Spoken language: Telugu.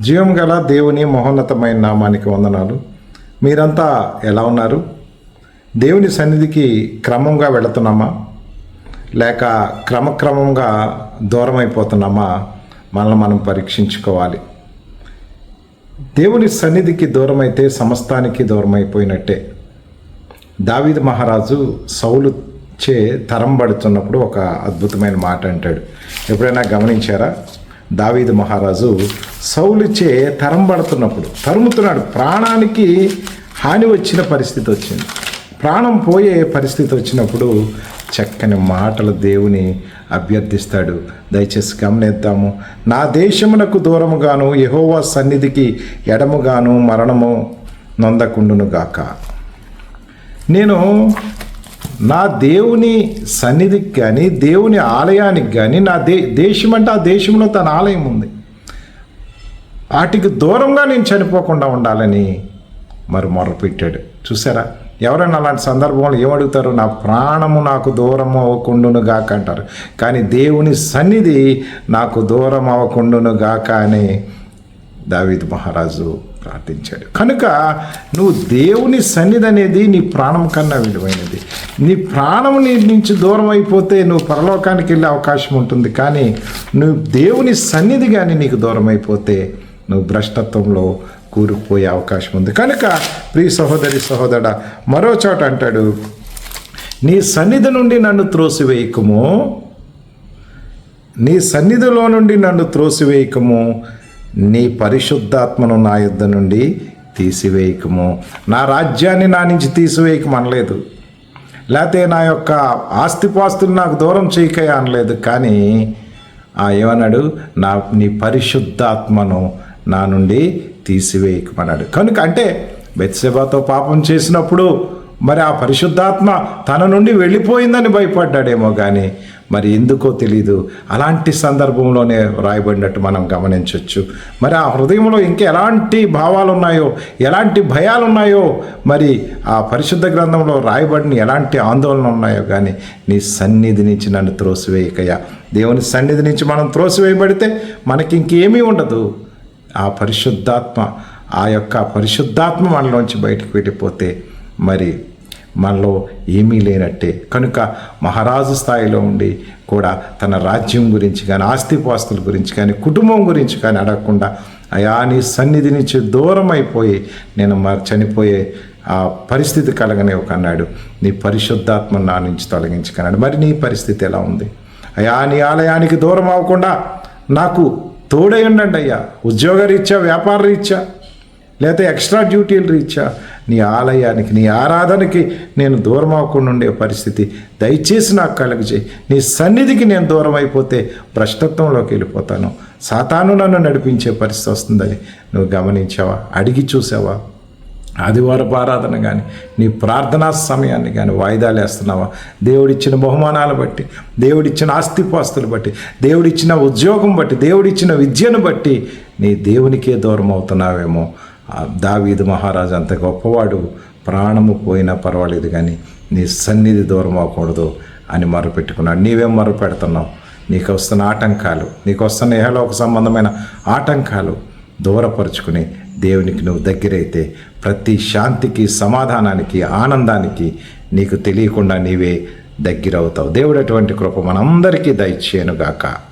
జీవం గల దేవుని మహోన్నతమైన నామానికి వందనాలు. మీరంతా ఎలా ఉన్నారు? దేవుని సన్నిధికి క్రమంగా వెళుతున్నామా? లేక క్రమక్రమంగా దూరం అయిపోతున్నామా మనల్ని మనం పరీక్షించుకోవాలి. దేవుని సన్నిధికి దూరమైతే సమస్తానికి దూరం అయిపోయినట్టే మహారాజు సౌలు చే తరం పడుతున్నప్పుడు ఒక అద్భుతమైన మాట అంటాడు. ఎప్పుడైనా గమనించారా? దావీదు మహారాజు సౌలుచే తరం పడుతున్నప్పుడు తరుముతున్నాడు. ప్రాణానికి హాని వచ్చిన పరిస్థితి వచ్చింది. ప్రాణం పోయే పరిస్థితి వచ్చినప్పుడు చక్కని మాటలు దేవుని అభ్యర్థిస్తాడు. దయచేసి గమనిద్దాము. నా దేశమునకు దూరముగాను యహోవా సన్నిధికి ఎడముగాను మరణము నొందకుండును గాక నేను నా దేవుని సన్నిధికి కానీ దేవుని ఆలయానికి కానీ నా దే దేశం అంటే ఆ దేశంలో తన ఆలయం ఉంది. వాటికి దూరంగా నేను చనిపోకుండా ఉండాలని మరి మొరపెట్టాడు చూసారా? ఎవరైనా అలాంటి సందర్భంలో ఏమడుగుతారు నా ప్రాణము నాకు దూరం అవ్వకుండును గాక అంటారు. కానీ దేవుని సన్నిధి నాకు దూరం అవ్వకుండును గాక అని దావిద్ మహారాజు ప్రార్థించాడు. కనుక నువ్వు దేవుని సన్నిధి అనేది నీ ప్రాణం కన్నా విలువైనది. నీ ప్రాణం నీ నుంచి దూరం అయిపోతే నువ్వు పరలోకానికి వెళ్ళే అవకాశం ఉంటుంది. కానీ నువ్వు దేవుని సన్నిధి కానీ నీకు దూరం అయిపోతే నువ్వు భ్రష్టత్వంలో కూరుకుపోయే అవకాశం ఉంది. కనుక ప్రియ సహోదరి సహోదర మరో చోట అంటాడు నీ సన్నిధి నుండి నన్ను త్రోసివేయకము. నీ సన్నిధిలో నుండి నన్ను త్రోసివేయకము. నీ పరిశుద్ధాత్మను నా యుద్ధ నుండి తీసివేయకము. నా రాజ్యాన్ని నా నుంచి తీసివేయకం అనలేదు. లేకపోతే నా యొక్క ఆస్తిపాస్తులు నాకు దూరం చేయకయా అనలేదు. కానీ ఆ ఏమన్నాడు? నా నీ పరిశుద్ధాత్మను నా నుండి తీసివేయకమన్నాడు. కనుక అంటే బెత్సెబాతో పాపం చేసినప్పుడు మరి ఆ పరిశుద్ధాత్మ తన నుండి వెళ్ళిపోయిందని భయపడ్డాడేమో కానీ మరి ఎందుకో తెలీదు. అలాంటి సందర్భంలోనే రాయబడినట్టు మనం గమనించవచ్చు మరి ఆ హృదయంలో ఇంకా ఎలాంటి భావాలు ఉన్నాయో ఎలాంటి భయాలు ఉన్నాయో మరి ఆ పరిశుద్ధ గ్రంథంలో రాయబడిన ఎలాంటి ఆందోళన ఉన్నాయో కానీ నీ సన్నిధి నుంచి నన్ను త్రోసివేయకయ్యా. దేవుని సన్నిధి నుంచి మనం త్రోసివేయబడితే మనకి ఇంకేమీ ఉండదు. ఆ పరిశుద్ధాత్మ ఆ యొక్క పరిశుద్ధాత్మ మనలోంచి బయటకు వెళ్ళిపోతే మరి మనలో ఏమీ లేనట్టే. కనుక మహారాజు స్థాయిలో ఉండి కూడా తన రాజ్యం గురించి కానీ ఆస్తిపాస్తుల గురించి కానీ కుటుంబం గురించి కానీ అడగకుండా అయా నీ సన్నిధి నుంచి దూరం అయిపోయి నేను మరి చనిపోయే ఆ పరిస్థితి కలగనే ఒక అన్నాడు. నీ పరిశుద్ధాత్మ నా నుంచి తొలగించుకన్నాడు మరి నీ పరిస్థితి ఎలా ఉంది? అయా నీ ఆలయానికి దూరం అవ్వకుండా నాకు తోడై ఉండండి అయ్యా. ఉద్యోగ రీత్యా వ్యాపార రీత్యా లేకపోతే ఎక్స్ట్రా డ్యూటీలు రీత్యా నీ ఆలయానికి నీ ఆరాధనకి నేను దూరం అవ్వకుండా ఉండే పరిస్థితి. దయచేసి నాకు కలుగజేయి. నీ సన్నిధికి నేను దూరం అయిపోతే భ్రష్టత్వంలోకి వెళ్ళిపోతాను. సాతాను నన్ను నడిపించే పరిస్థితి వస్తుందని నువ్వు గమనించావా? అడిగి చూసావా? ఆదివారపు ఆరాధన కానీ నీ ప్రార్థనా సమయాన్ని కానీ వాయిదాలు వేస్తున్నావా దేవుడిచ్చిన బహుమానాలు బట్టి దేవుడిచ్చిన ఆస్తిపాస్తులు బట్టి దేవుడిచ్చిన ఉద్యోగం బట్టి దేవుడిచ్చిన విద్యను బట్టి నీ దేవునికే దూరం అవుతున్నావేమో దావీదు మహారాజు అంత గొప్పవాడు ప్రాణము పోయినా పర్వాలేదు కానీ నీ సన్నిధి దూరం అవ్వకూడదు అని మొరపెట్టుకున్నాడు. నీవేం మొరపెడుతున్నావు? నీకు వస్తున్న ఆటంకాలు నీకు వస్తున్న ఏహలోక సంబంధమైన ఆటంకాలు దూరపరుచుకుని దేవునికి నువ్వు దగ్గరైతే ప్రతి శాంతికి సమాధానానికి ఆనందానికి నీకు తెలియకుండా నీవే దగ్గరవుతావు. దేవుడు అటువంటి కృప మనందరికీ దయచేయనుగాక.